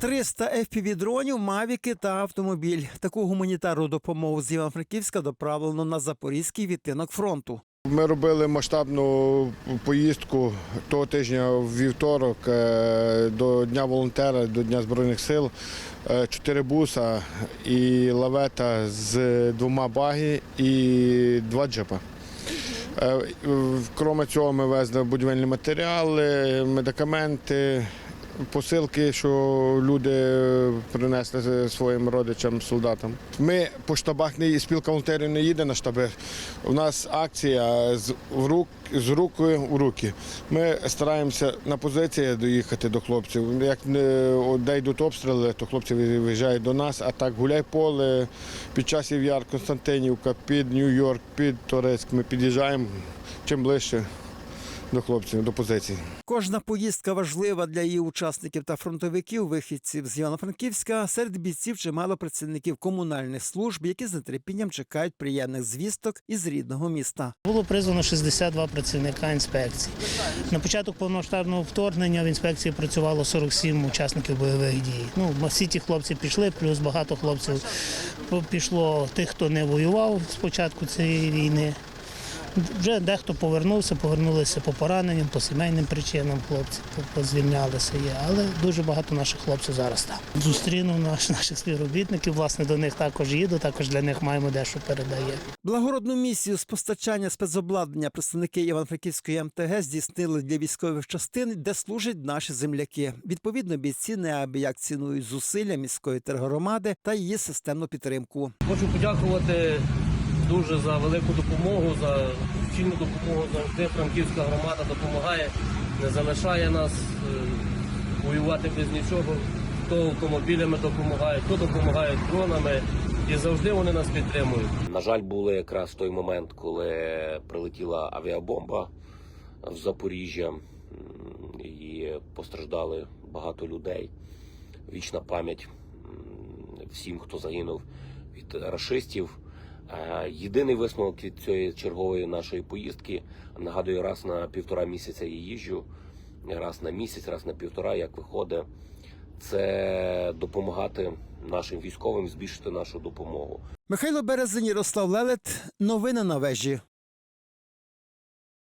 300 FPV-дронів, мавіки та автомобіль. Таку гуманітарну допомогу з Івано-Франківська доправлено на запорізький відтинок фронту. Ми робили масштабну поїздку того тижня в вівторок е, до Дня волонтера, до Дня Збройних сил. Е, Чотири буса і лавета з двома баги і два джипа. Е, Кроме цього, ми везли будівельні матеріали, медикаменти, посилки, що люди принесли своїм родичам, солдатам. Ми по штабах не спілка волонтерів не їде на штаби. У нас акція з рук з руки в руки. Ми стараємося на позиції доїхати до хлопців. Як не де йдуть обстріли, то хлопці виїжджають до нас. А так гуляй поле під часів яр, Константинівка, під Нью-Йорк, під Торецьк. Ми під'їжджаємо чим ближче до хлопців, до позицій. Кожна поїздка важлива для її учасників та фронтовиків, вихідців з Івано-Франківська. Серед бійців чимало працівників комунальних служб, які з нетерпінням чекають приємних звісток із рідного міста. Було призвано 62 працівника інспекції. На початок повномасштабного вторгнення в інспекції працювало 47 учасників бойових дій. Ну, всі ті хлопці пішли, плюс багато хлопців пішло тих, хто не воював з початку цієї війни. Вже дехто повернувся, повернулися по пораненням, по сімейним причинам хлопці позвільнялися є. Але дуже багато наших хлопців зараз там. Зустрінув наш, наших співробітників, власне, до них також їду, також для них маємо дещо передає. Благородну місію з постачання спецобладнання представники Івано-Франківської МТГ здійснили для військових частин, де служать наші земляки. Відповідно, бійці неабияк цінують зусилля міської тергромади та її системну підтримку. Хочу подякувати дуже за велику допомогу, за чинну допомогу завжди. Франківська громада допомагає, не залишає нас е, воювати без нічого. Хто автомобілями допомагає, хто допомагає дронами. І завжди вони нас підтримують. На жаль, було якраз той момент, коли прилетіла авіабомба в Запоріжжя і постраждали багато людей. Вічна пам'ять всім, хто загинув від рашистів. Е, Єдиний висновок від цієї чергової нашої поїздки нагадую, раз на півтора місяця я їжджу, раз на місяць, раз на півтора, як виходить, це допомагати нашим військовим збільшити нашу допомогу. Михайло Березин, Ярослав Лелет. Новини на вежі.